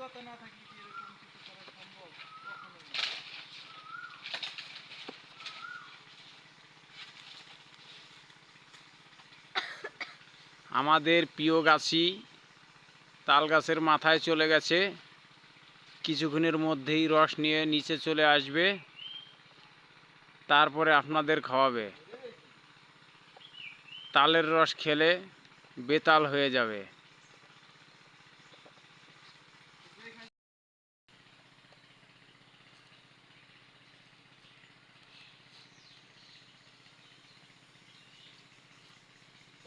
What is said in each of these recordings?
অভিজ্ঞতা না এরকম কিছু করা সম্ভব কখনোই আমাদের প্রিয় গাছি তাল গাছের মাথায় চলে গেছে। কিছুক্ষণের মধ্যেই রস নিয়ে নিচে চলে আসবে। তারপরে আপনাদের খাওয়াবে। তালের রস খেলে বেতাল হয়ে যাবে।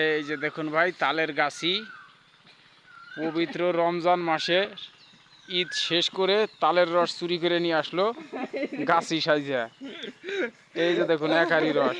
এই যে দেখুন ভাই, তালের গাছি। পবিত্র রমজান মাসে ঈদ শেষ করে তালের রস চুরি করে নিয়ে আসলো গাছি সাইজা এই যে দেখুন একারি রস।